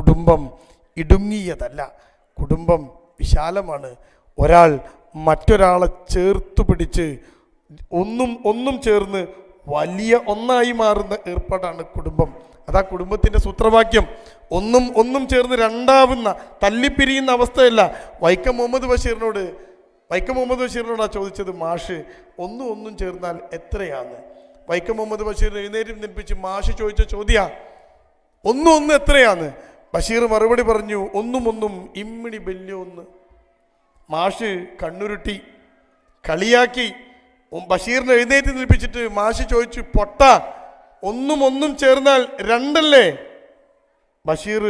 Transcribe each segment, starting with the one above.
കുടുംബം ഇടുങ്ങിയതല്ല. കുടുംബം വിശാലമാണ്. ഒരാൾ മറ്റൊരാളെ ചേർത്ത് പിടിച്ച് ഒന്നും ഒന്നും ചേർന്ന് വലിയ ഒന്നായി മാറുന്ന ഏർപ്പാടാണ് കുടുംബം. അതാ കുടുംബത്തിന്റെ സൂത്രവാക്യം. ഒന്നും ഒന്നും ചേർന്ന് രണ്ടാവുന്ന തല്ലിപ്പിരിയുന്ന അവസ്ഥയല്ല. വൈക്കം മുഹമ്മദ് ബഷീറിനോട് വൈക്കം മുഹമ്മദ് ബഷീറിനോടാ ചോദിച്ചത് മാഷ് ഒന്നും ഒന്നും ചേർന്നാൽ എത്രയാണ്? വൈക്കം മുഹമ്മദ് ബഷീർ എഴുന്നേറ്റ് നിൽപ്പിച്ച് മാഷ് ചോദിച്ച ചോദ്യ ഒന്നും ഒന്ന് എത്രയാണ്? ബഷീർ മറുപടി പറഞ്ഞു ഒന്നും ഒന്നും ഇമ്മിണി ബല്യൊന്ന് മാഷ് കണ്ണുരുട്ടി കളിയാക്കി. ബഷീറിനെ എഴുന്നേറ്റ് നിൽപ്പിച്ചിട്ട് മാഷ് ചോദിച്ചു പൊട്ട ഒന്നും ഒന്നും ചേർന്നാൽ രണ്ടല്ലേ? ബഷീർ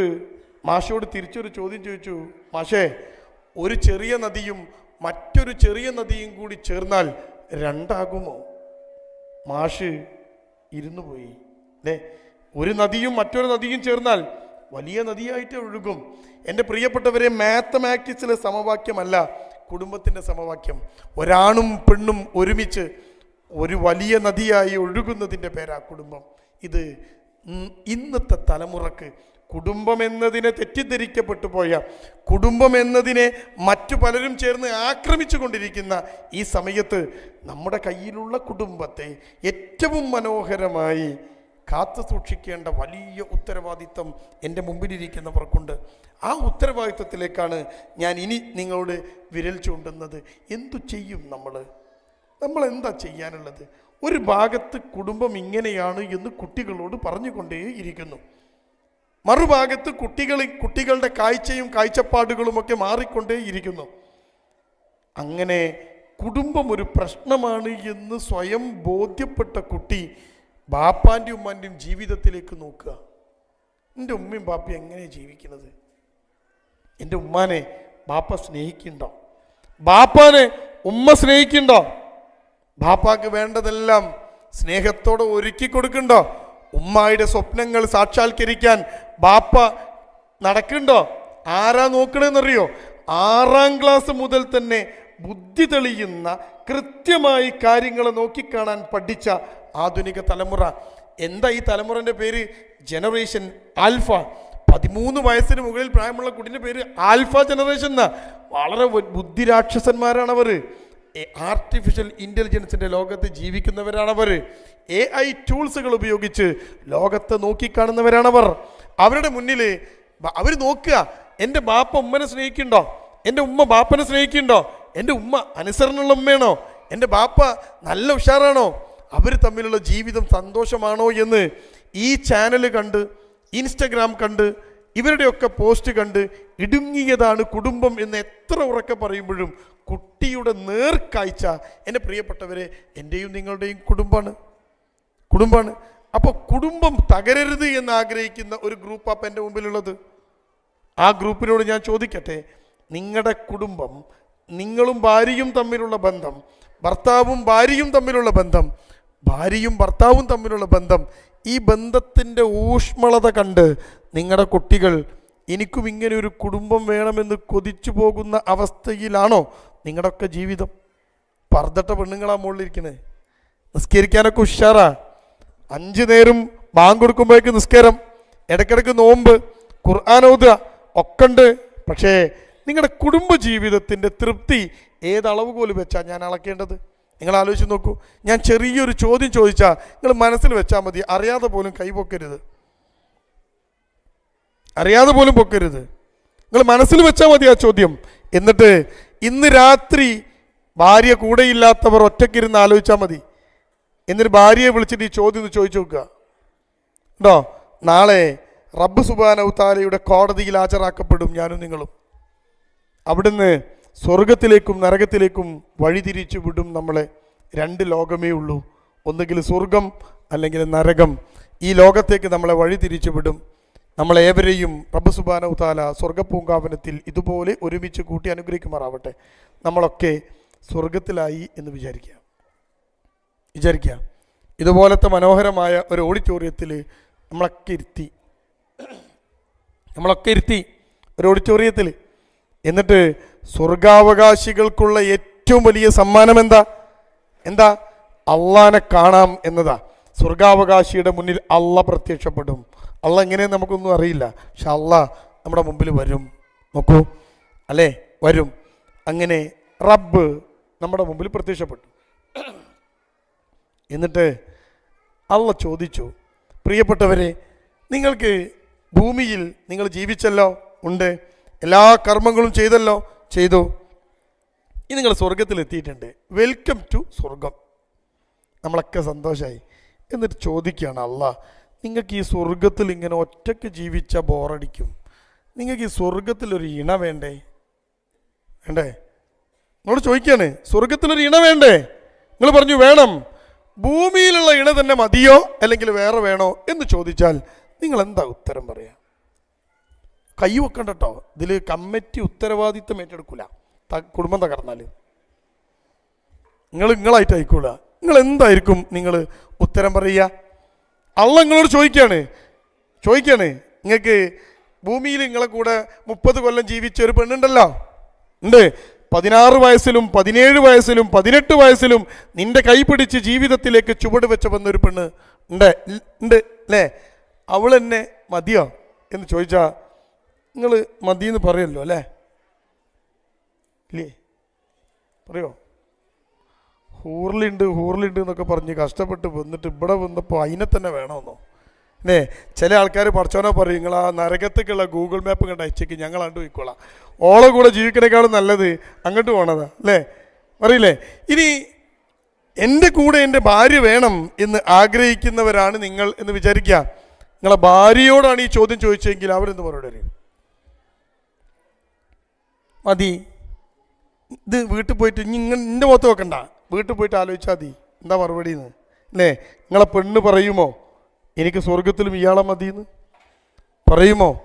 മാഷോട് തിരിച്ചൊരു ചോദ്യം ചോദിച്ചു മാഷേ ഒരു ചെറിയ നദിയും മറ്റൊരു ചെറിയ നദിയും കൂടി ചേർന്നാൽ രണ്ടാകുമോ? മാഷ് ഇരുന്നു പോയി അല്ലേ ഒരു നദിയും മറ്റൊരു നദിയും ചേർന്നാൽ വലിയ നദിയായിട്ട് ഒഴുകും. എന്റെ പ്രിയപ്പെട്ടവരെ മാത്തമാറ്റിക്സിലെ സമവാക്യമല്ല കുടുംബത്തിന്റെ സമവാക്യം. ഒരാണും പെണ്ണും ഒരുമിച്ച് ഒരു വലിയ നദിയായി ഒഴുകുന്നതിന്റെ പേരാ കുടുംബം. ഇത് ഇന്നത്തെ തലമുറയ്ക്ക് കുടുംബം എന്നതിനെ തെറ്റിദ്ധരിക്കപ്പെട്ടു പോയ കുടുംബം എന്നതിനെ മറ്റു പലരും ചേർന്ന് ആക്രമിച്ചു കൊണ്ടിരിക്കുന്ന ഈ സമയത്ത് നമ്മുടെ കയ്യിലുള്ള കുടുംബത്തെ ഏറ്റവും മനോഹരമായി കാത്തു സൂക്ഷിക്കേണ്ട വലിയ ഉത്തരവാദിത്തം എന്റെ മുമ്പിലിരിക്കുന്നവർക്കുണ്ട്. ആ ഉത്തരവാദിത്വത്തിലേക്കാണ് ഞാൻ ഇനി നിങ്ങളോട് വിരൽ ചൂണ്ടുന്നത്. എന്തു ചെയ്യും നമ്മൾ നമ്മൾ എന്താ ചെയ്യാനുള്ളത്? ഒരു ഭാഗത്ത് കുടുംബം ഇങ്ങനെയാണ് എന്ന് കുട്ടികളോട് പറഞ്ഞുകൊണ്ടേ ഇരിക്കുന്നു. മറുഭാഗത്ത് കുട്ടികൾ കുട്ടികളുടെ കാഴ്ചയും കാഴ്ചപ്പാടുകളുമൊക്കെ മാറിക്കൊണ്ടേ ഇരിക്കുന്നു. അങ്ങനെ കുടുംബം ഒരു പ്രശ്നമാണ് എന്ന് സ്വയം ബോധ്യപ്പെട്ട കുട്ടി ബാപ്പാന്റെയും ഉമ്മാന്റെയും ജീവിതത്തിലേക്ക് നോക്കുക. എന്റെ ഉമ്മയും ബാപ്പയും എങ്ങനെയാണ് ജീവിക്കുന്നത്? എന്റെ ഉമ്മാനെ ബാപ്പ സ്നേഹിക്കുന്നുണ്ടോ ബാപ്പാനെ ഉമ്മ സ്നേഹിക്കുന്നുണ്ടോ ബാപ്പാക്ക് വേണ്ടതെല്ലാം സ്നേഹത്തോടെ ഒരുക്കി കൊടുക്കുന്നുണ്ടോ ഉമ്മായുടെ സ്വപ്നങ്ങൾ സാക്ഷാത്കരിക്കാൻ ബാപ്പ നടക്കുന്നുണ്ടോ ആരാ നോക്കണമെന്നറിയോ ആറാം ക്ലാസ് മുതൽ തന്നെ ബുദ്ധി തെളിയുന്ന കൃത്യമായി കാര്യങ്ങൾ നോക്കിക്കാണാൻ പഠിച്ച ആധുനിക തലമുറ. എന്താ ഈ തലമുറന്റെ പേര്? ജനറേഷൻ ആൽഫ പതിമൂന്ന് വയസ്സിന് മുകളിൽ പ്രായമുള്ള കുട്ടിന്റെ പേര് ആൽഫ ജനറേഷൻ എന്നാ വളരെ ബുദ്ധിരാക്ഷസന്മാരാണ് അവർ ആർട്ടിഫിഷ്യൽ ഇന്റലിജൻസിന്റെ ലോകത്ത് ജീവിക്കുന്നവരാണവർ എ ഐ ടൂൾസുകൾ ഉപയോഗിച്ച് ലോകത്തെ നോക്കിക്കാണുന്നവരാണവർ. അവരുടെ മുന്നിൽ അവർ നോക്കുക. എന്റെ ബാപ്പ ഉമ്മനെ സ്നേഹിക്കുന്നുണ്ടോ? എന്റെ ഉമ്മ ബാപ്പനെ സ്നേഹിക്കുന്നുണ്ടോ? എന്റെ ഉമ്മ അനുസരണമുള്ള ഉമ്മയാണോ? എന്റെ ബാപ്പ നല്ല ഉഷാറാണോ? അവർ തമ്മിലുള്ള ജീവിതം സന്തോഷമാണോ എന്ന് ഈ ചാനൽ കണ്ട് ഇൻസ്റ്റഗ്രാം കണ്ട് ഇവരുടെയൊക്കെ പോസ്റ്റ് കണ്ട് ഇടുങ്ങിയതാണ് കുടുംബം എന്ന് എത്ര ഉറക്കെ പറയുമ്പോഴും കുട്ടിയുടെ നേർക്കാഴ്ച എന്റെ പ്രിയപ്പെട്ടവരെ എന്റെയും നിങ്ങളുടെയും കുടുംബമാണ്. കുടുംബമാണ്. അപ്പോൾ കുടുംബം തകരരുത് എന്ന് ആഗ്രഹിക്കുന്ന ഒരു ഗ്രൂപ്പാണ് എന്റെ മുമ്പിലുള്ളത്. ആ ഗ്രൂപ്പിനോട് ഞാൻ ചോദിക്കട്ടെ നിങ്ങളുടെ കുടുംബം നിങ്ങളും ഭാര്യയും തമ്മിലുള്ള ബന്ധം ഭർത്താവും ഭാര്യയും തമ്മിലുള്ള ബന്ധം ഭാര്യയും ഭർത്താവും തമ്മിലുള്ള ബന്ധം ഈ ബന്ധത്തിന്റെ ഊഷ്മളത കണ്ട് നിങ്ങളുടെ കുട്ടികൾ എനിക്കും ഇങ്ങനെ ഒരു കുടുംബം വേണമെന്ന് കൊതിച്ചു പോകുന്ന അവസ്ഥയിലാണോ നിങ്ങളുടെയൊക്കെ ജീവിതം? പർദ്ദട്ട പെണ്ണുങ്ങളാ മുകളിലിരിക്കുന്നത് നിസ്കരിക്കാനൊക്കെ ഉഷാറാ. അഞ്ചു നേരം ബാങ്ക് കൊടുക്കുമ്പോഴേക്ക് നിസ്കാരം ഇടയ്ക്കിടയ്ക്ക് നോമ്പ് ഓതുക ഒക്കെ ഉണ്ട് പക്ഷേ നിങ്ങളുടെ കുടുംബ ജീവിതത്തിന്റെ തൃപ്തി ഏതളവ് പോലും വെച്ചാൽ ഞാൻ അളക്കേണ്ടത്? നിങ്ങൾ ആലോചിച്ച് നോക്കൂ. ഞാൻ ചെറിയൊരു ചോദ്യം ചോദിച്ചാൽ നിങ്ങൾ മനസ്സിൽ വെച്ചാൽ മതി. അറിയാതെ പോലും കൈപൊക്കരുത് അറിയാതെ പോലും പൊക്കരുത്. നിങ്ങൾ മനസ്സിൽ വെച്ചാൽ മതി ആ ചോദ്യം. എന്നിട്ട് ഇന്ന് രാത്രി ഭാര്യ കൂടെയില്ലാത്തവർ ഒറ്റയ്ക്കിരുന്ന് ആലോചിച്ചാൽ മതി. എന്നിട്ട് ഭാര്യയെ വിളിച്ചിട്ട് ഈ ചോദ്യം ഒന്ന് ചോദിച്ചു നോക്കുക. ഉണ്ടോ? നാളെ റബ്ബ് സുബാനൗത്താലയുടെ കോടതിയിൽ ഹാജരാക്കപ്പെടും ഞാനും നിങ്ങളും. അവിടുന്ന് സ്വർഗത്തിലേക്കും നരകത്തിലേക്കും വഴിതിരിച്ചു വിടും നമ്മളെ. രണ്ട് ലോകമേ ഉള്ളൂ. ഒന്നുകിൽ സ്വർഗം അല്ലെങ്കിൽ നരകം. ഈ ലോകത്തേക്ക് നമ്മളെ വഴിതിരിച്ചു വിടും. നമ്മളെ ഏവരെയും റബ്ബ് സുബാനൗത്താല സ്വർഗപ്പൂങ്കാവനത്തിൽ ഇതുപോലെ ഒരുമിച്ച് കൂട്ടി അനുഗ്രഹിക്കുമാറാവട്ടെ. നമ്മളൊക്കെ സ്വർഗത്തിലായി എന്ന് വിചാരിക്കുക. വിചാരിക്കുക. ഇതുപോലത്തെ മനോഹരമായ ഒരു ഓഡിറ്റോറിയത്തിൽ നമ്മളൊക്കെ ഇരുത്തി. നമ്മളൊക്കെ ഇരുത്തി ഒരു ഓഡിറ്റോറിയത്തിൽ. എന്നിട്ട് സ്വർഗാവകാശികൾക്കുള്ള ഏറ്റവും വലിയ സമ്മാനം എന്താ? എന്താ? അള്ളാനെ കാണാം എന്നതാ. സ്വർഗാവകാശിയുടെ മുന്നിൽ അള്ള പ്രത്യക്ഷപ്പെടും. അള്ള എങ്ങനെ നമുക്കൊന്നും അറിയില്ല. പക്ഷെ അള്ള നമ്മുടെ മുമ്പിൽ വരും. നോക്കൂ. അല്ലേ? വരും. അങ്ങനെ റബ്ബ് നമ്മുടെ മുമ്പിൽ പ്രത്യക്ഷപ്പെട്ടു. എന്നിട്ട് അള്ള ചോദിച്ചു പ്രിയപ്പെട്ടവരെ നിങ്ങൾക്ക് ഭൂമിയിൽ നിങ്ങൾ ജീവിച്ചല്ലോ? ഉണ്ട്. എല്ലാ കർമ്മങ്ങളും ചെയ്തല്ലോ? ചെയ്തു. ഇനി നിങ്ങൾ സ്വർഗത്തിലെത്തിയിട്ടുണ്ട് വെൽക്കം ടു സ്വർഗം നമ്മളൊക്കെ സന്തോഷമായി എന്നിട്ട് ചോദിക്കുകയാണ് അല്ല നിങ്ങൾക്ക് ഈ സ്വർഗത്തിൽ ഇങ്ങനെ ഒറ്റയ്ക്ക് ജീവിച്ച ബോറടിക്കും. നിങ്ങൾക്ക് ഈ സ്വർഗത്തിലൊരു ഇണ വേണ്ടേ? വേണ്ടേ? നിങ്ങൾ ചോദിക്കുകയാണ് സ്വർഗത്തിലൊരു ഇണ വേണ്ടേ? നിങ്ങൾ പറഞ്ഞു വേണം. ഭൂമിയിലുള്ള ഇണ തന്നെ മതിയോ? അല്ലെങ്കിൽ വേറെ വേണോ? എന്ന് ചോദിച്ചാൽ നിങ്ങൾ എന്താ ഉത്തരം പറയാ? കൈ വെക്കണ്ട കേട്ടോ ഇതിൽ കമ്മിറ്റി ഉത്തരവാദിത്തം ഏറ്റെടുക്കൂല. ത- കുടുംബം തകർന്നാൽ നിങ്ങൾ നിങ്ങളായിട്ട് ആയിക്കൂല നിങ്ങൾ എന്തായിരിക്കും നിങ്ങൾ ഉത്തരം പറയുക? അള്ള നിങ്ങളോട് ചോദിക്കുകയാണ് ചോദിക്കുകയാണ് നിങ്ങൾക്ക് ഭൂമിയിൽ നിങ്ങളെ കൂടെ മുപ്പത് കൊല്ലം ജീവിച്ച ഒരു പെണ്ണുണ്ടല്ലോ. ഉണ്ട്. പതിനാറ് വയസ്സിലും പതിനേഴ് വയസ്സിലും പതിനെട്ട് വയസ്സിലും നിന്റെ കൈ പിടിച്ച് ജീവിതത്തിലേക്ക് ചുവട് വെച്ച വന്നൊരു പെണ്ണ് ഉണ്ട്. ഉണ്ട്. അല്ലേ? അവൾ എന്നെ മതിയോ? എന്ന് ചോദിച്ചാ നിങ്ങൾ മതിയെന്ന് പറയല്ലോ അല്ലേ? ഇല്ലേ? പറയോ? ഹൂറിലുണ്ട് ഹൂറിലുണ്ട് എന്നൊക്കെ പറഞ്ഞ് കഷ്ടപ്പെട്ട് വന്നിട്ട് ഇവിടെ വന്നപ്പോൾ അതിനെ തന്നെ വേണമെന്നോ? അല്ലേ ചില ആൾക്കാർ പഠിച്ചോനെ പറയും നിങ്ങൾ ആ നരകത്തേക്കുള്ള ഗൂഗിൾ മാപ്പ് കണ്ട് അയച്ചേക്ക് ഞങ്ങൾ അങ്ങോട്ട് പോയിക്കോളാം. ഓളെ കൂടെ ജീവിക്കണേക്കാളും നല്ലത് അങ്ങോട്ട് പോണതാ. അല്ലേ പറയില്ലേ? ഇനി എന്റെ കൂടെ എന്റെ ഭാര്യ വേണം എന്ന് ആഗ്രഹിക്കുന്നവരാണ് നിങ്ങൾ എന്ന് വിചാരിക്കുക നിങ്ങളെ ഭാര്യയോടാണ് ഈ ചോദ്യം ചോദിച്ചതെങ്കിൽ അവരെന്ത് മറുപടി അറിയും മതി. ഇത് വീട്ടിൽ പോയിട്ട് ഇനി നിന്റെ മുഖത്ത് വെക്കണ്ട വീട്ടിൽ പോയിട്ട് ആലോചിച്ചാൽ മതി. എന്താ മറുപടി എന്ന് അല്ലേ? നിങ്ങളെ പെണ്ണ് പറയുമോ? എനിക്ക് സ്വർഗത്തിലും ഇയാളെ മതിയെന്ന്. പറയുമോ?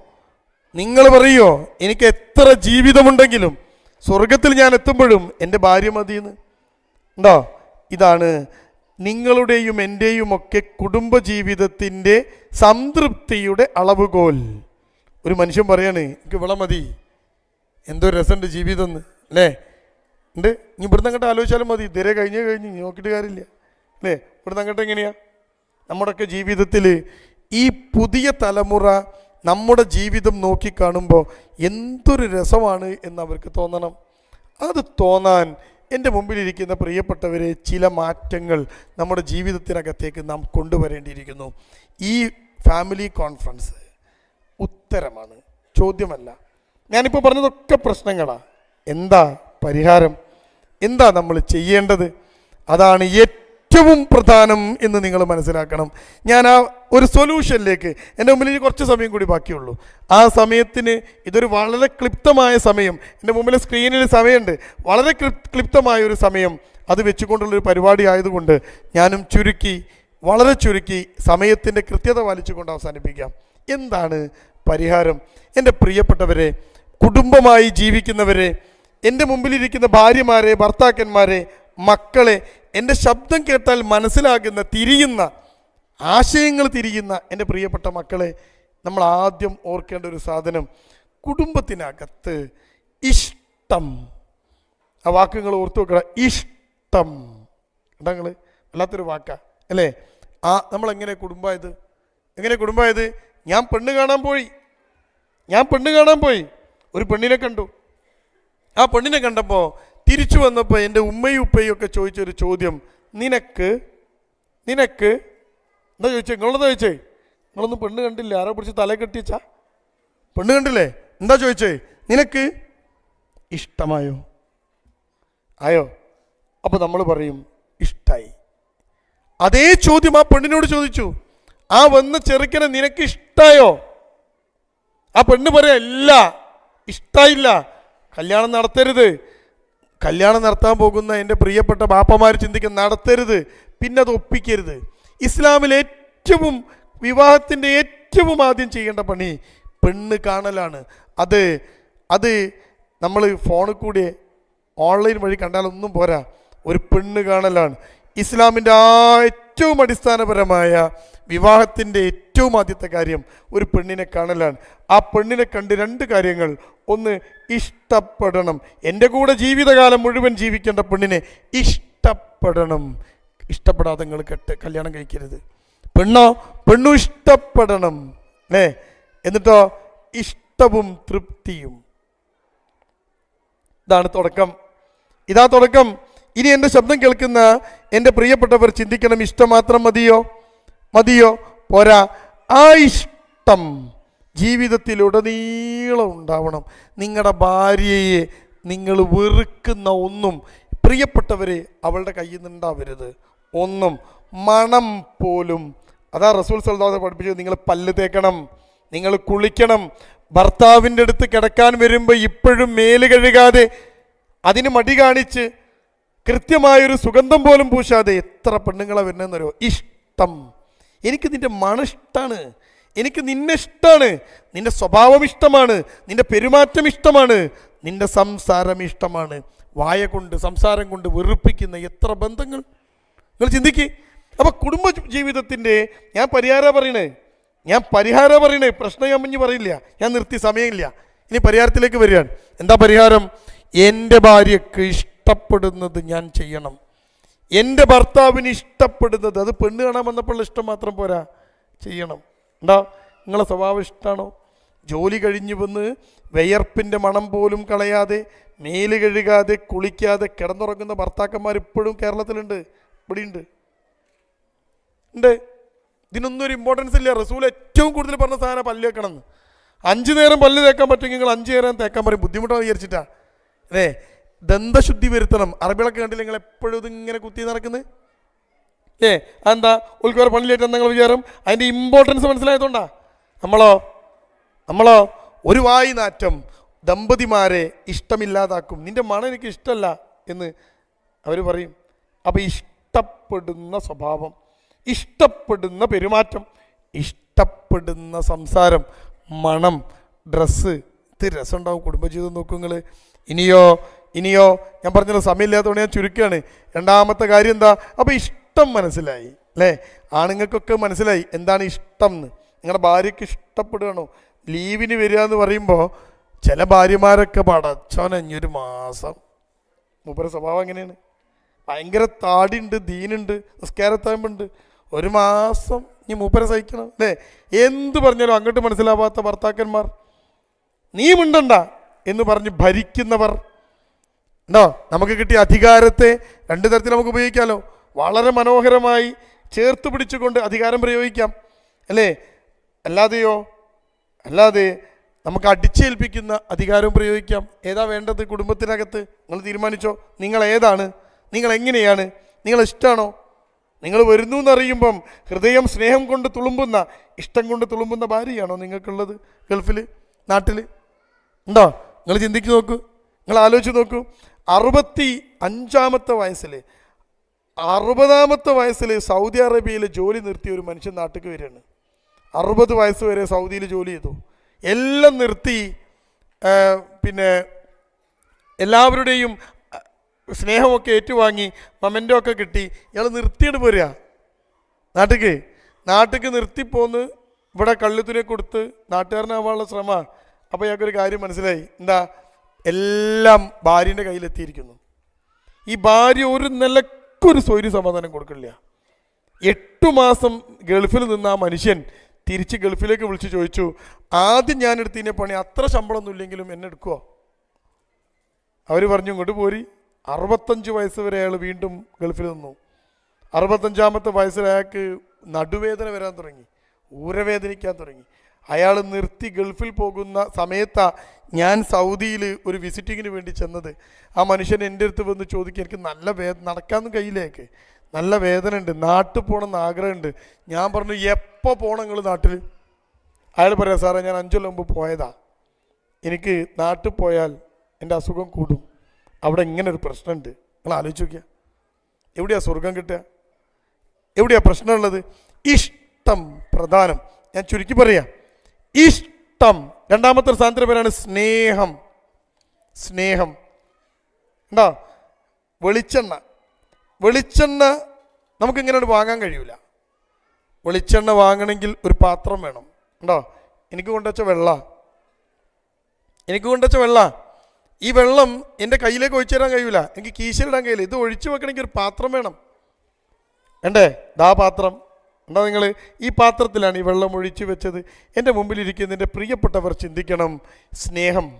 നിങ്ങൾ പറയുമോ? എനിക്ക് എത്ര ജീവിതമുണ്ടെങ്കിലും സ്വർഗത്തിൽ ഞാൻ എത്തുമ്പോഴും എന്റെ ഭാര്യ മതിയെന്ന്. ഉണ്ടോ? ഇതാണ് നിങ്ങളുടെയും എന്റെയും ഒക്കെ കുടുംബജീവിതത്തിന്റെ സംതൃപ്തിയുടെ അളവുകോൽ. ഒരു മനുഷ്യൻ പറയാണ് എനിക്ക് വിള മതി. എന്തോ രസമുണ്ട് ജീവിതം എന്ന് അല്ലേ? ഉണ്ട്? ഇനി ഇവിടുന്ന് അങ്ങോട്ട് ആലോചിച്ചാലും മതി. ഇതുവരെ കഴിഞ്ഞ് കഴിഞ്ഞ് നോക്കിയിട്ട് കാര്യമില്ല അല്ലേ? ഇവിടുന്ന് അങ്ങോട്ട് എങ്ങനെയാ? നമ്മുടെയൊക്കെ ജീവിതത്തിൽ ഈ പുതിയ തലമുറ നമ്മുടെ ജീവിതം നോക്കിക്കാണുമ്പോൾ എന്തൊരു രസമാണ് എന്ന് അവർക്ക് തോന്നണം. അത് തോന്നാൻ എന്റെ മുമ്പിലിരിക്കുന്ന പ്രിയപ്പെട്ടവരെ ചില മാറ്റങ്ങൾ നമ്മുടെ ജീവിതത്തിനകത്തേക്ക് നാം കൊണ്ടുവരേണ്ടിയിരിക്കുന്നു. ഈ ഫാമിലി കോൺഫറൻസ് ഉത്തരമാണ് ചോദ്യമല്ല. ഞാനിപ്പോൾ പറഞ്ഞതൊക്കെ പ്രശ്നങ്ങളാണ് എന്താ പരിഹാരം? എന്താ നമ്മൾ ചെയ്യേണ്ടത്? അതാണ് ഏറ്റവും പ്രധാനം എന്ന് നിങ്ങൾ മനസ്സിലാക്കണം. ഞാൻ ആ ഒരു സൊല്യൂഷനിലേക്ക് എന്റെ മുമ്പിൽ കുറച്ച് സമയം കൂടി ബാക്കിയുള്ളൂ. ആ സമയത്തിന് ഇതൊരു വളരെ ക്ലിപ്തമായ സമയം. എന്റെ മുമ്പിൽ സ്ക്രീനിൽ സമയമുണ്ട്. വളരെ ക്ലിപ് ക്ലിപ്തമായ ഒരു സമയം അത് വെച്ചുകൊണ്ടുള്ളൊരു പരിപാടി ആയതുകൊണ്ട് ഞാനും ചുരുക്കി വളരെ ചുരുക്കി സമയത്തിന്റെ കൃത്യത പാലിച്ചുകൊണ്ട് അവസാനിപ്പിക്കാം. എന്താണ് പരിഹാരം? എന്റെ പ്രിയപ്പെട്ടവരെ കുടുംബമായി ജീവിക്കുന്നവരെ എന്റെ മുമ്പിലിരിക്കുന്ന ഭാര്യമാരെ ഭർത്താക്കന്മാരെ മക്കളെ എന്റെ ശബ്ദം കേട്ടാൽ മനസ്സിലാകുന്ന തിരിയുന്ന ആശയങ്ങൾ തിരിയുന്ന എന്റെ പ്രിയപ്പെട്ട മക്കളെ നമ്മൾ ആദ്യം ഓർക്കേണ്ട ഒരു സാധനം കുടുംബത്തിനകത്ത് ഇഷ്ടം. ആ വാക്കുകൾ ഓർത്തു വെക്കണം ഇഷ്ടം. കണ്ടങ്ങൾ അല്ലാത്തൊരു വാക്കാ അല്ലേ? ആ നമ്മളെങ്ങനെ കുടുംബമായത്? എങ്ങനെ കുടുംബമായത്? ഞാൻ പെണ്ണ് കാണാൻ പോയി. ഞാൻ പെണ്ണ് കാണാൻ പോയി. ഒരു പെണ്ണിനെ കണ്ടു. ആ പെണ്ണിനെ കണ്ടപ്പോൾ തിരിച്ചു വന്നപ്പോൾ എന്റെ ഉമ്മയും ഉപ്പയും ഒക്കെ ചോദിച്ചൊരു ചോദ്യം നിനക്ക് നിനക്ക് എന്താ ചോദിച്ചേ? നിങ്ങളെന്താ ചോദിച്ചേ? നിങ്ങളൊന്നും പെണ്ണ് കണ്ടില്ല? ആരോ പിടിച്ച് തല കെട്ടിച്ചാ? പെണ്ണ് കണ്ടില്ലേ? എന്താ ചോദിച്ചേ? നിനക്ക് ഇഷ്ടമായോ? ആയോ? അപ്പോൾ നമ്മൾ പറയും ഇഷ്ടായി. അതേ ചോദ്യം ആ പെണ്ണിനോട് ചോദിച്ചു ആ വന്ന ചെറുക്കനെ നിനക്ക് ഇഷ്ടായോ? ആ പെണ്ണ് പറയാ ഇല്ല. ഇഷ്ടായില്ല. കല്യാണം നടത്തരുത്. കല്യാണം നടത്താൻ പോകുന്ന എന്റെ പ്രിയപ്പെട്ട ബാപ്പമാർ ചിന്തിക്കുന്ന നടത്തരുത് പിന്നെ അത് ഒപ്പിക്കരുത്. ഇസ്ലാമിൽ ഏറ്റവും വിവാഹത്തിന്റെ ഏറ്റവും ആദ്യം ചെയ്യേണ്ട പണി പെണ്ണ് കാണലാണ്. അത് അത് നമ്മൾ ഫോണിൽ കൂടി ഓൺലൈൻ വഴി കണ്ടാലൊന്നും പോരാ. ഒരു പെണ്ണ് കാണലാണ്. ഇസ്ലാമിന്റെ ആ ഏറ്റവും അടിസ്ഥാനപരമായ വിവാഹത്തിന്റെ ഏറ്റവും ആദ്യത്തെ കാര്യം ഒരു പെണ്ണിനെ കാണലാണ്. ആ പെണ്ണിനെ കണ്ട് രണ്ട് കാര്യങ്ങൾ. ഒന്ന് ഇഷ്ടപ്പെടണം. എന്റെ കൂടെ ജീവിതകാലം മുഴുവൻ ജീവിക്കേണ്ട പെണ്ണിനെ ഇഷ്ടപ്പെടണം. ഇഷ്ടപ്പെടാതെ നിങ്ങൾ കെട്ട് കല്യാണം കഴിക്കരുത്. പെണ്ണോ പെണ്ണു ഇഷ്ടപ്പെടണം. അല്ലേ? എന്നിട്ടോ ഇഷ്ടവും തൃപ്തിയും. ഇതാണ് തുടക്കം. ഇതാ തുടക്കം. ഇനി എന്റെ ശബ്ദം കേൾക്കുന്ന എന്റെ പ്രിയപ്പെട്ടവർ ചിന്തിക്കണം ഇഷ്ടം മാത്രം മതിയോ? മതിയോ? പോരാ. ആ ഇഷ്ടം ജീവിതത്തിലുടനീളം ഉണ്ടാവണം. നിങ്ങളുടെ ഭാര്യയെ നിങ്ങൾ വെറുക്കുന്ന ഒന്നും പ്രിയപ്പെട്ടവരെ അവളുടെ കയ്യിൽ നിന്നുണ്ടാവരുത് ഒന്നും മണം പോലും. അതാ റസൂൽ സൽദാദ പഠിപ്പിച്ചത് നിങ്ങൾ പല്ല് തേക്കണം നിങ്ങൾ കുളിക്കണം ഭർത്താവിന്റെ അടുത്ത് കിടക്കാൻ വരുമ്പോൾ ഇപ്പോഴും മേൽ കഴുകാതെ അതിന് മടി കാണിച്ച് കൃത്യമായൊരു സുഗന്ധം പോലും പൂശാതെ എത്ര പെണ്ണുങ്ങളെ വരുന്നതെന്നറിയോ? ഇഷ്ടം. എനിക്ക് നിന്റെ മണിഷ്ടമാണ് എനിക്ക് നിന്നെ ഇഷ്ടമാണ് നിന്റെ സ്വഭാവം ഇഷ്ടമാണ്. നിന്റെ പെരുമാറ്റം ഇഷ്ടമാണ്. നിന്റെ സംസാരം ഇഷ്ടമാണ്. വായ കൊണ്ട് സംസാരം കൊണ്ട് വെറുപ്പിക്കുന്ന എത്ര ബന്ധങ്ങൾ? നിങ്ങൾ ചിന്തിക്ക്. അപ്പോൾ കുടുംബ ജീവിതത്തിന്റെ ഞാൻ പരിഹാര പറയണേ. ഞാൻ പരിഹാരം പറയണേ. പ്രശ്നം ഞാൻ മഞ്ഞ് പറയില്ല. ഞാൻ നിർത്തി സമയമില്ല. ഇനി പരിഹാരത്തിലേക്ക് വരികയാണ്. എന്താ പരിഹാരം? എന്റെ ഭാര്യക്ക് ഇഷ്ടപ്പെടുന്നത് ഞാൻ ചെയ്യണം. എന്റെ ഭർത്താവിന് ഇഷ്ടപ്പെടുന്നത് അത് പെണ്ണ് കാണാൻ വന്നപ്പോഴുള്ള ഇഷ്ടം മാത്രം പോരാ. ചെയ്യണം. ഉണ്ടോ? നിങ്ങളെ സ്വഭാവം ഇഷ്ടമാണോ ജോലി കഴിഞ്ഞു വന്ന് വിയർപ്പിന്റെ മണം പോലും കളയാതെ മേൽ കഴുകാതെ കുളിക്കാതെ കിടന്നുറങ്ങുന്ന ഭർത്താക്കന്മാർ ഇപ്പോഴും കേരളത്തിലുണ്ട്. ഇവിടെയുണ്ട്. ഉണ്ട്. ഇതിനൊന്നും ഒരു ഇമ്പോർട്ടൻസ് ഇല്ല. റസൂൽ ഏറ്റവും കൂടുതൽ പറഞ്ഞ സാധനം പല്ല് വെക്കണം അഞ്ച് നേരം പല്ല് തേക്കാൻ പറ്റുമെങ്കിൽ നിങ്ങൾ അഞ്ച് നേരം തേക്കാൻ പറയും. ബുദ്ധിമുട്ടാണ് വിചാരിച്ചിട്ടാ. അല്ലേ ദന്തശുദ്ധി വരുത്തണം. അറബികളൊക്കെ കണ്ടില്ല നിങ്ങൾ എപ്പോഴും ഇതിങ്ങനെ കുത്തി നടക്കുന്നത് ഏ അതെന്താ? ഉൾക്കോര പള്ളിയിലേറ്റ് നിങ്ങൾ വിചാരം? അതിന്റെ ഇമ്പോർട്ടൻസ് മനസ്സിലായതുകൊണ്ടാ? നമ്മളോ? നമ്മളോ? ഒരു വായി നാറ്റം ദമ്പതിമാരെ ഇഷ്ടമില്ലാതാക്കും. നിന്റെ മണം എനിക്ക് ഇഷ്ടമല്ല എന്ന് അവർ പറയും. അപ്പോൾ ഇഷ്ടപ്പെടുന്ന സ്വഭാവം ഇഷ്ടപ്പെടുന്ന പെരുമാറ്റം ഇഷ്ടപ്പെടുന്ന സംസാരം മണം ഡ്രസ്സ്. ഇത് രസമുണ്ടാവും കുടുംബജീവിതം നോക്കുങ്ങൾ ഇനിയോ ഇനിയോ ഞാൻ പറഞ്ഞത് സമയമില്ലാത്തതുകൊണ്ട് ഞാൻ ചുരുക്കുകയാണ്. രണ്ടാമത്തെ കാര്യം എന്താ? അപ്പോൾ ഇഷ്ടം മനസ്സിലായി അല്ലേ? ആണുങ്ങൾക്കൊക്കെ മനസ്സിലായി എന്താണ് ഇഷ്ടം എന്ന്. നിങ്ങളുടെ ഭാര്യയ്ക്ക് ഇഷ്ടപ്പെടുകയാണോ? ലീവിന് വരിക എന്ന് പറയുമ്പോൾ ചില ഭാര്യമാരൊക്കെ പടച്ചോനഞ്ഞൊരു മാസം. മൂപ്പര സ്വഭാവം എങ്ങനെയാണ്? ഭയങ്കര താടിയുണ്ട് ദീനുണ്ട് നിസ്കാരത്താമ്പുണ്ട് ഒരു മാസം നീ മൂപ്പര സഹിക്കണം അല്ലേ? എന്ത് പറഞ്ഞാലും അങ്ങോട്ട് മനസ്സിലാവാത്ത ഭർത്താക്കന്മാർ. നീ മിണ്ടണ്ട എന്ന് പറഞ്ഞ് ഭരിക്കുന്നവർ ഉണ്ടോ നമുക്ക് കിട്ടിയ അധികാരത്തെ രണ്ട് തരത്തിൽ നമുക്ക് ഉപയോഗിക്കാമല്ലോ വളരെ മനോഹരമായി ചേർത്ത് പിടിച്ചുകൊണ്ട് അധികാരം പ്രയോഗിക്കാം. അല്ലേ? അല്ലാതെയോ? അല്ലാതെ നമുക്ക് അടിച്ചേൽപ്പിക്കുന്ന അധികാരവും പ്രയോഗിക്കാം. ഏതാ വേണ്ടത് കുടുംബത്തിനകത്ത്? നിങ്ങൾ തീരുമാനിച്ചോ. നിങ്ങൾ ഏതാണ്? നിങ്ങൾ എങ്ങനെയാണ്? നിങ്ങൾ ഇഷ്ടമാണോ നിങ്ങൾ വരുന്നു എന്നറിയുമ്പം ഹൃദയം സ്നേഹം കൊണ്ട് തുളുമ്പുന്ന ഇഷ്ടം കൊണ്ട് തുളുമ്പുന്ന ഭാര്യയാണോ നിങ്ങൾക്കുള്ളത് ഗൾഫിൽ നാട്ടിൽ ഉണ്ടോ? നിങ്ങൾ ചിന്തിച്ച് നോക്കൂ. നിങ്ങൾ ആലോചിച്ച് നോക്കൂ. അറുപത്തി അഞ്ചാമത്തെ വയസ്സിൽ അറുപതാമത്തെ വയസ്സിൽ സൗദി അറേബ്യയിൽ ജോലി നിർത്തിയ ഒരു മനുഷ്യൻ നാട്ടിൽ വരികയാണ്. അറുപത് വയസ്സ് വരെ സൗദിയിൽ ജോലി ചെയ്തു. എല്ലാം നിർത്തി പിന്നെ എല്ലാവരുടെയും സ്നേഹമൊക്കെ ഏറ്റുവാങ്ങി മമന്റെ ഒക്കെ കിട്ടി. ഇയാൾ നിർത്തിയിട്ട് പോരുക നാട്ടിക്ക്. നാട്ടിക്ക് നിർത്തിപ്പോന്ന് ഇവിടെ കള്ളുത്തുനെ കൊടുത്ത് നാട്ടുകാരനാവാനുള്ള ശ്രമമാണ് അപ്പോൾ ഇയാൾക്കൊരു കാര്യം മനസ്സിലായി. എന്താ? എല്ലാം ഭാര്യന്റെ കയ്യിലെത്തിയിരിക്കുന്നു. ഈ ഭാര്യ ഒരു നിലക്കൊരു സ്വൈര്യ സമാധാനം കൊടുക്കില്ല എട്ടു മാസം ഗൾഫിൽ നിന്ന് ആ മനുഷ്യൻ തിരിച്ച് ഗൾഫിലേക്ക് വിളിച്ച് ചോദിച്ചു ആദ്യം ഞാൻ എടുത്തതിനെ പണി അത്ര ശമ്പളമൊന്നും ഇല്ലെങ്കിലും എന്നെ എടുക്കുമോ അവർ പറഞ്ഞു ഇങ്ങോട്ട് പോരി. അറുപത്തഞ്ച് വയസ്സ് വരെ അയാൾ വീണ്ടും ഗൾഫിൽ നിന്നു. അറുപത്തഞ്ചാമത്തെ വയസ്സിൽ അയാൾക്ക് നടുവേദന വരാൻ തുടങ്ങി ഊരവേദനിക്കാൻ തുടങ്ങി. അയാൾ നിർത്തി ഗൾഫിൽ പോകുന്ന സമയത്താ ഞാൻ സൗദിയിൽ ഒരു വിസിറ്റിങ്ങിന് വേണ്ടി ചെന്നത് ആ മനുഷ്യൻ എന്റെ അടുത്ത് വന്ന് ചോദിക്കുക എനിക്ക് നല്ല വേദ നടക്കാമെന്ന് കയ്യിലേക്ക്. നല്ല വേദന ഉണ്ട് നാട്ടിൽ പോകണമെന്ന് ആഗ്രഹമുണ്ട്. ഞാൻ പറഞ്ഞു എപ്പോൾ പോകണം നിങ്ങൾ നാട്ടിൽ അയാൾ പറയാം സാറേ ഞാൻ അഞ്ചു മുമ്പ് പോയതാ. എനിക്ക് നാട്ടിൽ പോയാൽ എന്റെ അസുഖം കൂടും. അവിടെ ഇങ്ങനെ ഒരു പ്രശ്നമുണ്ട്. നിങ്ങൾ ആലോചിച്ച് നോക്കിയാൽ എവിടെയാ സ്വർഗം കിട്ടുക? എവിടെയാ പ്രശ്നമുള്ളത്? ഇഷ്ടം പ്രധാനം. ഞാൻ ചുരുക്കി പറയാം ഇഷ്ടം രണ്ടാമത്തെ സ്ഥാനത്തിന്റെ പേരാണ് സ്നേഹം. സ്നേഹം. ഉണ്ടോ വെളിച്ചെണ്ണ. വെളിച്ചെണ്ണ നമുക്ക് ഇങ്ങനെ വാങ്ങാൻ കഴിയൂല. വെളിച്ചെണ്ണ വാങ്ങണമെങ്കിൽ ഒരു പാത്രം വേണം. ഉണ്ടോ എനിക്ക് കൊണ്ടുവച്ച വെള്ള. എനിക്ക് കൊണ്ടുവച്ച വെള്ള. ഈ വെള്ളം എന്റെ കയ്യിലേക്ക് ഒഴിച്ചു തരാൻ കഴിയൂല. എനിക്ക് കീശയിലിടാൻ കഴിയില്ല. ഇത് ഒഴിച്ചു വെക്കണമെങ്കിൽ ഒരു പാത്രം വേണം. വേണ്ടേ ദാ പാത്രം. എന്താ നിങ്ങൾ ഈ പാത്രത്തിലാണ് ഈ വെള്ളം ഒഴിച്ചു വെച്ചത്. എന്റെ മുമ്പിലിരിക്കുന്ന എന്റെ പ്രിയപ്പെട്ടവർ ചിന്തിക്കണം. സ്നേഹം.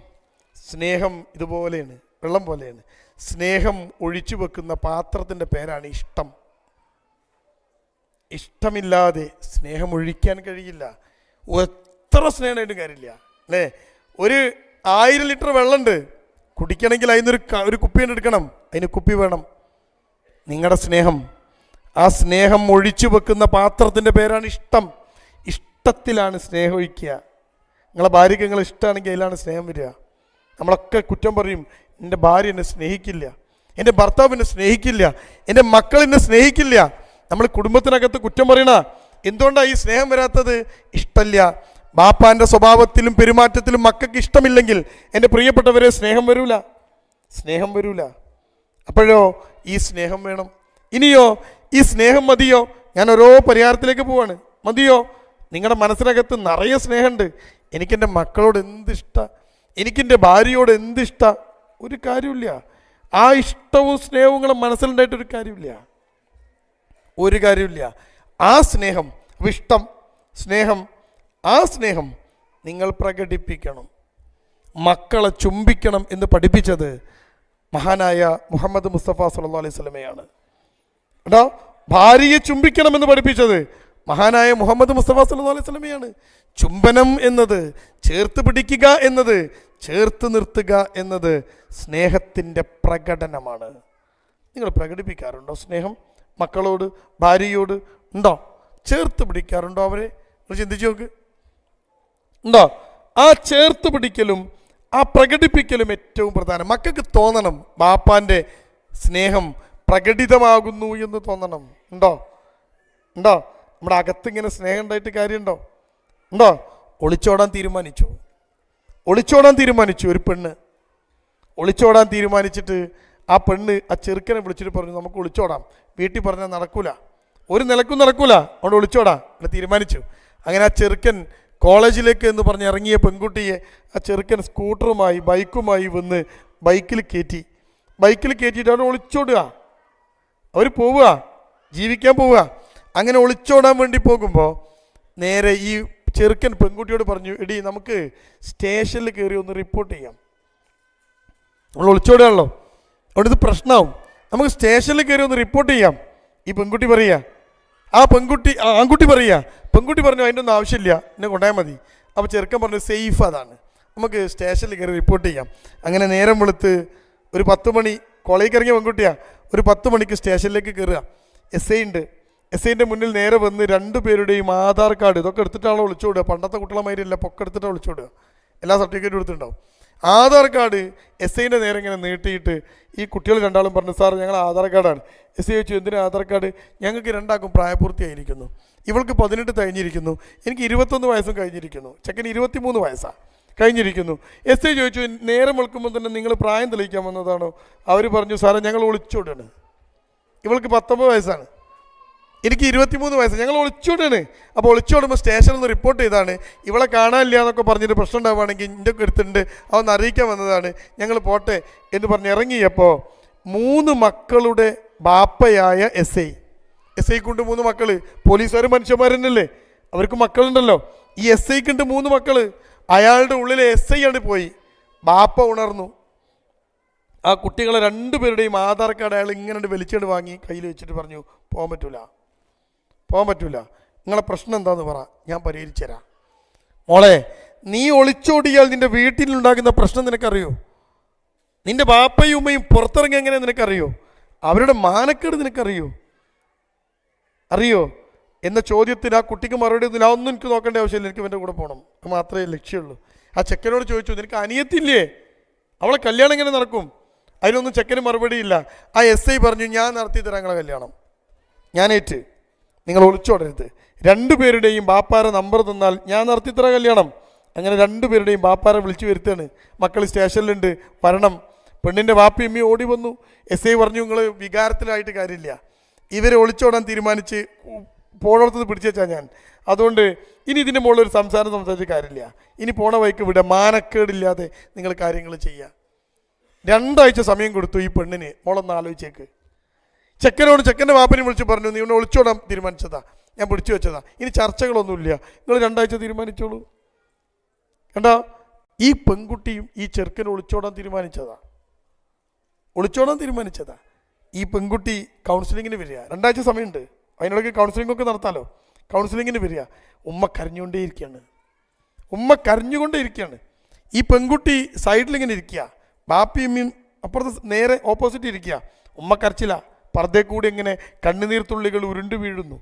സ്നേഹം ഇതുപോലെയാണ്. വെള്ളം പോലെയാണ്. സ്നേഹം ഒഴിച്ചു വെക്കുന്ന പാത്രത്തിന്റെ പേരാണ് ഇഷ്ടം. ഇഷ്ടമില്ലാതെ സ്നേഹം ഒഴിക്കാൻ കഴിയില്ല. എത്ര സ്നേഹമായിട്ടും കാര്യമില്ല. അല്ലേ? ഒരു ആയിരം ലിറ്റർ വെള്ളമുണ്ട്. കുടിക്കണമെങ്കിൽ അതിനൊരു ഒരു കുപ്പി എടുക്കണം. അതിന് കുപ്പി വേണം. നിങ്ങളുടെ സ്നേഹം. ആ സ്നേഹം ഒഴിച്ചു വെക്കുന്ന പാത്രത്തിന്റെ പേരാണ് ഇഷ്ടം. ഇഷ്ടത്തിലാണ് സ്നേഹം ഒഴിക്കുക. നിങ്ങളെ ഭാര്യയ്ക്ക് നിങ്ങൾ ഇഷ്ടമാണെങ്കിൽ അതിലാണ് സ്നേഹം വരിക. നമ്മളൊക്കെ കുറ്റം പറയും എന്റെ ഭാര്യ എന്നെ സ്നേഹിക്കില്ല. എന്റെ ഭർത്താവ് എന്നെ സ്നേഹിക്കില്ല. എന്റെ മക്കൾ എന്നെ സ്നേഹിക്കില്ല. നമ്മൾ കുടുംബത്തിനകത്ത് കുറ്റം പറയണ എന്തുകൊണ്ടാണ് ഈ സ്നേഹം വരാത്തത്? ഇഷ്ടമില്ല ബാപ്പാന്റെ സ്വഭാവത്തിലും പെരുമാറ്റത്തിലും മക്കൾക്ക് ഇഷ്ടമില്ലെങ്കിൽ എന്റെ പ്രിയപ്പെട്ടവരെ സ്നേഹം വരൂല. സ്നേഹം വരൂല. അപ്പോഴോ ഈ സ്നേഹം വേണം. ഇനിയോ ഈ സ്നേഹം മതിയോ? ഞാൻ ഓരോ പരിഹാരത്തിലേക്ക് പോവാണ്. മതിയോ? നിങ്ങളുടെ മനസ്സിനകത്ത് നിറയെ സ്നേഹമുണ്ട് എനിക്കെന്റെ മക്കളോട് എന്ത് ഇഷ്ട എനിക്കെന്റെ ഭാര്യയോട് എന്ത് ഇഷ്ട ഒരു കാര്യമില്ല ആ ഇഷ്ടവും സ്നേഹവും നിങ്ങളുടെ മനസ്സിലുണ്ടായിട്ടൊരു കാര്യമില്ല ഒരു കാര്യമില്ല ആ സ്നേഹം ഇഷ്ടം സ്നേഹം ആ സ്നേഹം നിങ്ങൾ പ്രകടിപ്പിക്കണം. മക്കളെ ചുംബിക്കണം എന്ന് പഠിപ്പിച്ചത് മഹാനായ മുഹമ്മദ് മുസ്തഫ സല്ലാ അലൈഹി സ്വലമയാണ് കേട്ടോ ഭാര്യയെ ചുംബിക്കണമെന്ന് പഠിപ്പിച്ചത് മഹാനായ മുഹമ്മദ് മുസ്തഫ സല്ലു അലൈഹി സ്വലമയാണ് ചുംബനം എന്നത് ചേർത്ത് പിടിക്കുക എന്നത് ചേർത്ത് നിർത്തുക എന്നത് സ്നേഹത്തിന്റെ പ്രകടനമാണ്. നിങ്ങൾ പ്രകടിപ്പിക്കാറുണ്ടോ സ്നേഹം? മക്കളോട് ഭാര്യയോട് ഉണ്ടോ? ചേർത്ത് പിടിക്കാറുണ്ടോ അവരെ? നിങ്ങൾ ചിന്തിച്ചു നോക്ക്. ഉണ്ടോ? ആ ചേർത്ത് പിടിക്കലും ആ പ്രകടിപ്പിക്കലും ഏറ്റവും പ്രധാനം. മക്കൾക്ക് തോന്നണം ബാപ്പാന്റെ സ്നേഹം പ്രകടിതമാകുന്നു എന്ന് തോന്നണം. ഉണ്ടോ? ഉണ്ടോ? നമ്മുടെ അകത്ത് ഇങ്ങനെ സ്നേഹം ഉണ്ടായിട്ട് കാര്യമുണ്ടോ? ഉണ്ടോ? ഒളിച്ചോടാൻ തീരുമാനിച്ചു? ഒളിച്ചോടാൻ തീരുമാനിച്ചു ഒരു പെണ്ണ്. ഒളിച്ചോടാൻ തീരുമാനിച്ചിട്ട് ആ പെണ്ണ് ആ ചെറുക്കനെ വിളിച്ചിട്ട് പറഞ്ഞു നമുക്ക് ഒളിച്ചോടാം. വീട്ടിൽ പറഞ്ഞാൽ നടക്കൂല. ഒരു നിലക്കും നടക്കൂല. അവിടെ ഒളിച്ചോടാ. എന്ന് തീരുമാനിച്ചു. അങ്ങനെ ആ ചെറുക്കൻ കോളേജിലേക്ക് എന്ന് പറഞ്ഞ് ഇറങ്ങിയ പെൺകുട്ടിയെ ആ ചെറുക്കൻ സ്കൂട്ടറുമായി ബൈക്കുമായി വന്ന് ബൈക്കിൽ കയറ്റി. ബൈക്കിൽ കയറ്റിയിട്ട് അവിടെ ഒളിച്ചോടുക. അവർ പോവുക ജീവിക്കാൻ പോവുക. അങ്ങനെ ഒളിച്ചോടാൻ വേണ്ടി പോകുമ്പോൾ നേരെ ഈ ചെറുക്കൻ പെൺകുട്ടിയോട് പറഞ്ഞു എടി നമുക്ക് സ്റ്റേഷനിൽ കയറി ഒന്ന് റിപ്പോർട്ട് ചെയ്യാം. നമ്മൾ ഒളിച്ചോടുകയാണല്ലോ. അവിടെ ഇത് പ്രശ്നമാവും നമുക്ക് സ്റ്റേഷനിൽ കയറി ഒന്ന് റിപ്പോർട്ട് ചെയ്യാം. ഈ പെൺകുട്ടി പറയുക. ആ പെൺകുട്ടി ആ ആൺകുട്ടി പറയുക. പെൺകുട്ടി പറഞ്ഞു അതിന്റെ ഒന്നും ആവശ്യമില്ല എന്നെ കൊണ്ടുപോയാൽ മതി. അപ്പോൾ ചെറുക്കൻ പറഞ്ഞു സേഫ് അതാണ്. നമുക്ക് സ്റ്റേഷനിൽ കയറി റിപ്പോർട്ട് ചെയ്യാം. അങ്ങനെ നേരം വെളുത്ത് ഒരു പത്ത് മണി കോളേജിൽ ഇറങ്ങിയ പെൺകുട്ടിയാ. ഒരു പത്ത് മണിക്ക് സ്റ്റേഷനിലേക്ക് കയറുക. എസ് ഐ ഉണ്ട്. എസ് ഐന്റെ മുന്നിൽ നേരെ വന്ന് രണ്ട് പേരുടെയും ആധാർ കാർഡ് ഇതൊക്കെ എടുത്തിട്ടാണോ വിളിച്ചോടുക പണ്ടത്തെ കുട്ടികളമാരില്ല പൊക്കെ എടുത്തിട്ടാണ് വിളിച്ചോടുക എല്ലാ സർട്ടിഫിക്കറ്റും എടുത്തിട്ടുണ്ടാവും. ആധാർ കാർഡ് എസ് ഐന്റെ നേരെ ഇങ്ങനെ നീട്ടിയിട്ട് ഈ കുട്ടികൾ രണ്ടാളും പറഞ്ഞു സാർ ഞങ്ങൾ ആധാർ കാർഡാണ്. എസ് ഐ ചോദിച്ചു എന്തിനാ ആധാർ കാർഡ്? ഞങ്ങൾക്ക് രണ്ടാക്കും പ്രായപൂർത്തിയായിരിക്കുന്നു. ഇവൾക്ക് പതിനെട്ട് കഴിഞ്ഞിരിക്കുന്നു എനിക്ക് ഇരുപത്തൊന്ന് വയസ്സും കഴിഞ്ഞിരിക്കുന്നു. ചെക്കന് ഇരുപത്തിമൂന്ന് വയസ്സാണ് കഴിഞ്ഞിരിക്കുന്നു. എസ് ഐ ചോദിച്ചു നേരം വെളുക്കുമ്പോൾ തന്നെ നിങ്ങൾ പ്രായം തെളിയിക്കാൻ വന്നതാണോ? അവർ പറഞ്ഞു സാറേ ഞങ്ങൾ ഒളിച്ചോടാണ്. ഇവൾക്ക് പത്തൊമ്പത് വയസ്സാണ്. എനിക്ക് ഇരുപത്തിമൂന്ന് വയസ്സ്. ഞങ്ങൾ ഒളിച്ചോടാണ്. അപ്പോൾ ഒളിച്ചോടുമ്പോൾ സ്റ്റേഷനിൽ നിന്ന് റിപ്പോർട്ട് ചെയ്താണ്. ഇവളെ കാണാനില്ല എന്നൊക്കെ പറഞ്ഞിട്ട് പ്രശ്നം ഉണ്ടാവുകയാണെങ്കിൽ എന്റെ ഒക്കെ അടുത്തുണ്ട് അവന്ന് അറിയിക്കാൻ വന്നതാണ്. ഞങ്ങൾ പോട്ടെ എന്ന് പറഞ്ഞ് ഇറങ്ങിയപ്പോൾ മൂന്ന് മക്കളുടെ ബാപ്പയായ എസ് ഐ. എസ് ഐക്കുണ്ട് മൂന്ന് മക്കൾ പോലീസുകാർ മനുഷ്യന്മാരെന്നല്ലേ അവർക്ക് മക്കളുണ്ടല്ലോ. ഈ എസ് ഐക്കുണ്ട് മൂന്ന് മക്കൾ. അയാളുടെ ഉള്ളിൽ എസ് ഐ ആണ് പോയി. ബാപ്പ ഉണർന്നു. ആ കുട്ടികളെ രണ്ടുപേരുടെയും ആധാർ കാർഡ് അയാൾ ഇങ്ങനെ വലിച്ചെടു വാങ്ങി കയ്യിൽ വെച്ചിട്ട് പറഞ്ഞു പോകാൻ പറ്റൂല. പോകാൻ പറ്റൂല. നിങ്ങളെ പ്രശ്നം എന്താന്ന് പറ. ഞാൻ പരിഹരിച്ചു തരാം. മോളെ നീ ഒളിച്ചോടിയാൽ നിന്റെ വീട്ടിലുണ്ടാകുന്ന പ്രശ്നം നിനക്കറിയോ? നിന്റെ ബാപ്പയും ഉമ്മയും പുറത്തിറങ്ങി എങ്ങനെ നിനക്കറിയോ? അവരുടെ മാനക്കേട് നിനക്കറിയോ? അറിയോ? എന്ന ചോദ്യത്തിന് ആ കുട്ടിക്ക് മറുപടി ഒന്നുമില്ല അതൊന്നും എനിക്ക് നോക്കേണ്ട ആവശ്യമില്ല. എനിക്ക് എന്റെ കൂടെ പോകണം അത് മാത്രമേ ലക്ഷ്യമുള്ളൂ. ആ ചെക്കനോട് ചോദിച്ചു നിനക്ക് അനിയത്തില്ലേ? അവളെ കല്യാണം എങ്ങനെ നടക്കും? അതിനൊന്നും ചെക്കന് മറുപടിയില്ല ആ എസ് ഐ പറഞ്ഞു ഞാൻ നടത്തി തരാം നിങ്ങളെ കല്യാണം. ഞാനേറ്റ് നിങ്ങൾ ഒളിച്ചോടരുത്. രണ്ടുപേരുടെയും ബാപ്പാരെ നമ്പർ തന്നാൽ ഞാൻ നടത്തി തരാം കല്യാണം. അങ്ങനെ രണ്ടുപേരുടെയും ബാപ്പാരെ വിളിച്ചു വരുത്താണ് മക്കൾ സ്റ്റേഷനിലുണ്ട്. വരണം. പെണ്ണിന്റെ ബാപ്പി അമ്മയും ഓടി വന്നു. എസ് ഐ പറഞ്ഞു നിങ്ങൾ വികാരത്തിലായിട്ട് കാര്യമില്ല. ഇവരെ ഒളിച്ചോടാൻ തീരുമാനിച്ച് പോണോടത്ത് പിടിച്ചു വെച്ചാൽ ഞാൻ. അതുകൊണ്ട് ഇനി ഇതിന്റെ മുകളിൽ ഒരു സംസാരം സംസാരിച്ച കാര്യമില്ല. ഇനി പോണ വഴിക്ക് വിടുക മാനക്കേടില്ലാതെ നിങ്ങൾ കാര്യങ്ങൾ ചെയ്യുക രണ്ടാഴ്ച സമയം കൊടുത്തു ഈ പെണ്ണിന്. മോളൊന്ന് ആലോചിച്ചേക്ക്. ചെക്കനോട് ചെക്കന്റെ വാപ്പനെ വിളിച്ച് പറഞ്ഞു നീ ഒന്ന് ഒളിച്ചോടാൻ തീരുമാനിച്ചതാ. ഞാൻ പിടിച്ചു വെച്ചതാ. ഇനി ചർച്ചകളൊന്നുമില്ല. നിങ്ങൾ രണ്ടാഴ്ച തീരുമാനിച്ചോളൂ. കണ്ടാ? ഈ പെൺകുട്ടിയും ഈ ചെറുക്കനെ ഒളിച്ചോടാൻ തീരുമാനിച്ചതാ. ഒളിച്ചോടാൻ തീരുമാനിച്ചതാ. ഈ പെൺകുട്ടി കൗൺസിലിങ്ങിന് വരിക. രണ്ടാഴ്ച സമയമുണ്ട്. അതിനിടയ്ക്ക് കൗൺസിലിംഗ് ഒക്കെ നടത്താമല്ലോ കൗൺസിലിങ്ങിന് വരിക. ഉമ്മ കരഞ്ഞുകൊണ്ടേ ഇരിക്കുകയാണ് ഉമ്മ കരഞ്ഞുകൊണ്ടേ ഇരിക്കുകയാണ് ഈ പെൺകുട്ടി സൈഡിൽ ഇങ്ങനെ ഇരിക്കുക. ബാപ്പിയമ്മയും അപ്പുറത്ത് നേരെ ഓപ്പോസിറ്റ് ഇരിക്കുക. ഉമ്മ കരച്ചില്ല. പർദ്ദേ കൂടി ഇങ്ങനെ കണ്ണുനീർ തുള്ളികൾ ഉരുണ്ട് വീഴുന്നു.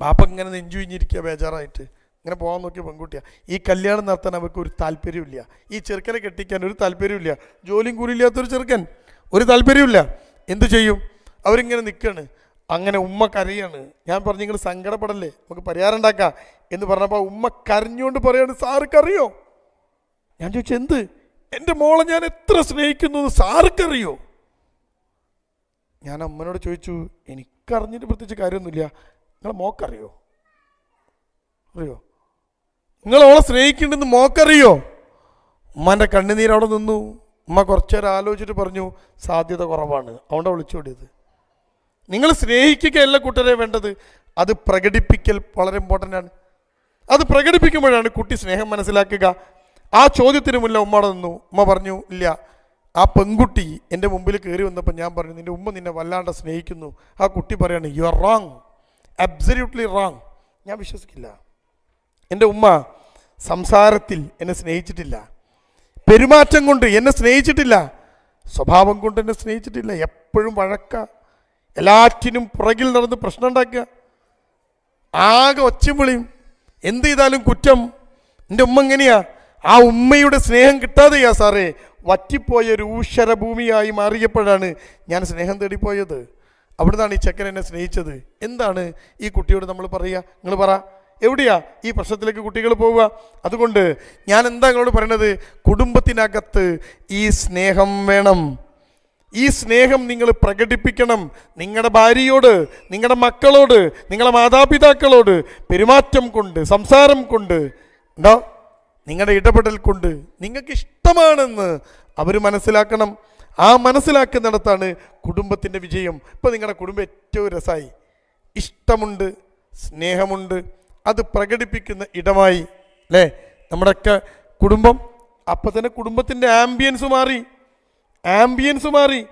ബാപ്പ ഇങ്ങനെ നെഞ്ചുഴിഞ്ഞിരിക്കുക ബേജാറായിട്ട്. ഇങ്ങനെ പോകാൻ നോക്കിയ പെൺകുട്ടിയാണ് ഈ കല്യാണം നടത്താൻ അവർക്ക് ഒരു താല്പര്യമില്ല ഈ ചെറുക്കനെ കെട്ടിക്കാൻ ഒരു താല്പര്യമില്ല ജോലിയും കൂലിയില്ലാത്തൊരു ചെറുക്കൻ ഒരു താല്പര്യമില്ല എന്തു ചെയ്യും? അവരിങ്ങനെ നിൽക്കുകയാണ്. അങ്ങനെ ഉമ്മ കരയാണ്. ഞാൻ പറഞ്ഞു നിങ്ങൾ സങ്കടപ്പെടല്ലേ? നമുക്ക് പരിഹാരം ഉണ്ടാക്കാം. എന്ന് പറഞ്ഞപ്പോൾ ഉമ്മ കരഞ്ഞുകൊണ്ട് പറയാണ് സാർക്കറിയോ? ഞാൻ ചോദിച്ചു എന്ത്? എന്റെ മോളെ ഞാൻ എത്ര സ്നേഹിക്കുന്നു സാർക്കറിയോ? ഞാൻ അമ്മനോട് ചോദിച്ചു എനിക്കറിഞ്ഞിട്ട് പ്രത്യേകിച്ച് കാര്യമൊന്നുമില്ല. നിങ്ങളെ മോക്കറിയോ? അറിയോ? നിങ്ങൾ ഓളെ സ്നേഹിക്കുന്നുണ്ടെന്ന് മോക്കറിയോ? ഉമ്മാന്റെ കണ്ണുനീരവിടെ നിന്നു. ഉമ്മ കുറച്ചേരം ആലോചിച്ചിട്ട് പറഞ്ഞു സാധ്യത കുറവാണ്. അതുകൊണ്ടാണ് വിളിച്ചോടിയത് നിങ്ങൾ സ്നേഹിക്കുകയല്ല കൂട്ടരെ വേണ്ടത്. അത് പ്രകടിപ്പിക്കൽ വളരെ ഇമ്പോർട്ടന്റ് ആണ്. അത് പ്രകടിപ്പിക്കുമ്പോഴാണ് കുട്ടി സ്നേഹം മനസ്സിലാക്കുക. ആ ചോദ്യത്തിന് മുന്നേ ഉമ്മ നിന്നു. ഉമ്മ പറഞ്ഞു ഇല്ല ആ പെൺകുട്ടി എന്റെ മുമ്പിൽ കയറി വന്നപ്പോൾ ഞാൻ പറഞ്ഞു നിന്റെ ഉമ്മ നിന്നെ വല്ലാണ്ട് സ്നേഹിക്കുന്നു. ആ കുട്ടി പറയാണ് you are wrong absolutely wrong ഞാൻ വിശ്വസിക്കില്ല. എന്റെ ഉമ്മ സംസാരത്തിൽ എന്നെ സ്നേഹിച്ചിട്ടില്ല. പെരുമാറ്റം കൊണ്ട് എന്നെ സ്നേഹിച്ചിട്ടില്ല. സ്വഭാവം കൊണ്ട് എന്നെ സ്നേഹിച്ചിട്ടില്ല. എപ്പോഴും വഴക്ക. എല്ലാറ്റിനും പുറകിൽ നടന്ന് പ്രശ്നം ഉണ്ടാക്കുക. ആകെ ഒച്ചവിളിയും എന്ത് ചെയ്താലും കുറ്റം. എന്റെ ഉമ്മ എങ്ങനെയാ? ആ ഉമ്മയുടെ സ്നേഹം കിട്ടാതെയാ സാറേ. വറ്റിപ്പോയ ഒരു ഊഷര ഭൂമിയായി മാറിയപ്പോഴാണ് ഞാൻ സ്നേഹം തേടിപ്പോയത്. അവിടുന്നാണ് ഈ ചെക്കൻ എന്നെ സ്നേഹിച്ചത്. എന്താണ് ഈ കുട്ടിയോട് നമ്മൾ പറയുക? നിങ്ങൾ പറ. എവിടെയാ ഈ പ്രശ്നത്തിലേക്ക് കുട്ടികൾ പോവുക? അതുകൊണ്ട് ഞാൻ എന്താ നിങ്ങളോട് പറയണത്? കുടുംബത്തിനകത്ത് ഈ സ്നേഹം വേണം. ഈ സ്നേഹം നിങ്ങൾ പ്രകടിപ്പിക്കണം നിങ്ങളുടെ ഭാര്യയോട് നിങ്ങളുടെ മക്കളോട് നിങ്ങളുടെ മാതാപിതാക്കളോട് പെരുമാറ്റം കൊണ്ട് സംസാരം കൊണ്ട് ഉണ്ടോ നിങ്ങളുടെ ഇടപെടൽ കൊണ്ട് നിങ്ങൾക്ക് ഇഷ്ടമാണെന്ന് അവർ മനസ്സിലാക്കണം. ആ മനസ്സിലാക്കുന്നിടത്താണ് കുടുംബത്തിന്റെ വിജയം. ഇപ്പം നിങ്ങളുടെ കുടുംബം ഏറ്റവും രസമായി. ഇഷ്ടമുണ്ട് സ്നേഹമുണ്ട് അത് പ്രകടിപ്പിക്കുന്ന ഇടമായി അല്ലേ? നമ്മുടെയൊക്കെ കുടുംബം അപ്പം തന്നെ കുടുംബത്തിന്റെ ആംബിയൻസ് മാറി. ആംബിയൻസ് മാറി.